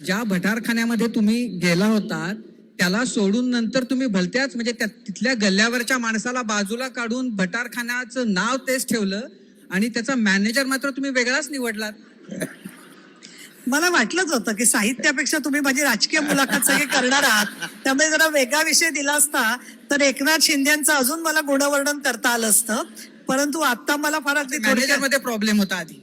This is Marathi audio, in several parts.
ज्या भटारखान्यामध्ये तुम्ही गेला होता त्याला सोडून नंतर तुम्ही भलत्याच म्हणजे त्या तिथल्या गल्ल्यावरच्या माणसाला बाजूला काढून भटारखान्याचं नाव तेच ठेवलं आणि त्याचा मॅनेजर मात्र तुम्ही वेगळाच निवडलात. मला वाटलंच होतं की साहित्यापेक्षा तुम्ही माझी राजकीय मुलाखत सगळी करणार आहात. त्यामुळे जरा वेगळा विषय दिला असता तर एकनाथ शिंदेचं अजून मला गुणवर्णन करता आलं असतं. परंतु आता मला फार अगदी मॅनेजर थोडक्यात- मध्ये प्रॉब्लेम होता आधी.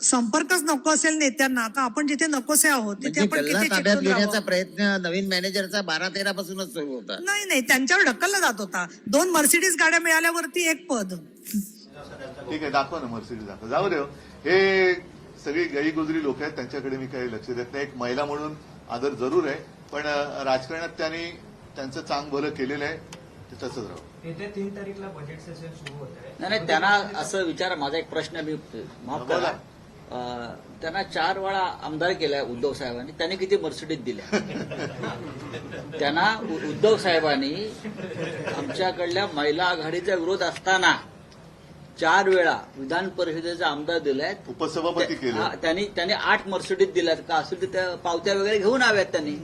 संपर्कच नको असेल नेत्यांना. तर आपण जिथे नकोसे आहोत तिथे म्हणजे आपण कल्ला किती ताब्यात चिकटून घेण्याचा राहावं? प्रयत्न नवीन मॅनेजरचा बारा तेरा पासूनच सुरू होता. नाही नाही त्यांच्यावर ढकलला जात होता. दोन मर्सिडीज गाड्या मिळाल्यावरती एक पद. ठीक आहे दाखवा ना मर्सिडीज दाखवा जाऊ दे हो. हे सगळी गईगुजरी लोक आहेत त्यांच्याकडे मी काही लक्ष देत नाही. एक महिला म्हणून आदर जरूर आहे पण अं, राजकारणात त्यांनी त्यांचं चांग भलं केलेलं आहे ते तसंच राहू. येत्या तीन तारीखला बजेट सेशन सुरू होत आहे. नाही नाही त्यांना असं विचार माझा एक प्रश्न मी माफ करा. त्यांना चार वेळा आमदार केलाय उद्धव साहेबांनी. त्यांनी किती मर्सिडीज दिल्या? त्यांना उद्धव साहेबांनी आमच्याकडल्या महिला आघाडीचा विरोध असताना चार वेळा विधान परिषदेचा आमदार दिलाय. उपसभापती केले. त्यांनी त्यांनी आठ मर्सिडीज दिल्यात. का असेल तर त्या पावत्या वगैरे घेऊन हव्यात त्यांनी.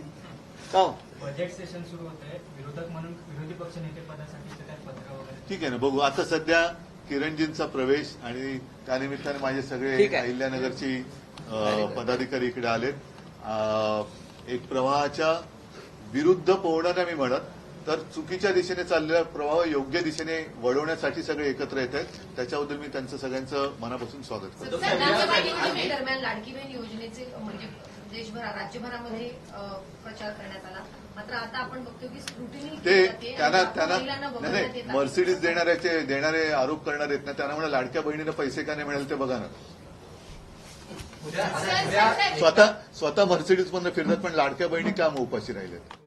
का हो? बजेट सेशन सुरू होत आहे विरोधक म्हणून विरोधी पक्ष नेते वगैरे ठीक आहे ना बघू. आता सध्या किरणजींचा प्रवेश आणि त्यानिमित्ताने माझे सगळे. अहिल्यानगरची पदाधिकारी इकडे आलेत. एक प्रवाहाच्या विरुद्ध पोहणं नाही मी म्हणत तर चुकीच्या दिशेने चाललेला प्रवाह योग्य दिशेने वळवण्यासाठी सगळे एकत्र येत आहेत. त्याच्याबद्दल मी त्यांचं सगळ्यांचं मनापासून स्वागत करतो. सरकारच्या बैठकीमध्ये दरम्यान लाडकी बहीण योजनेचे म्हणजे देशभर राज्यभरामध्ये प्रचार करण्यात आला. मात्र आता आपण बघतो की स्क्रुटिनी ते त्यांना त्यांना. मर्सिडीज देणाऱ्याचे देणारे आरोप करणार आहेत ना त्यांना म्हणा लाडक्या बहिणीनं पैसे का नाही मिळाले ते बघा ना. स्वतः स्वतः मर्सिडीज मधनं फिरतात पण लाडक्या बहिणी का मग उपाशी राहिल्यात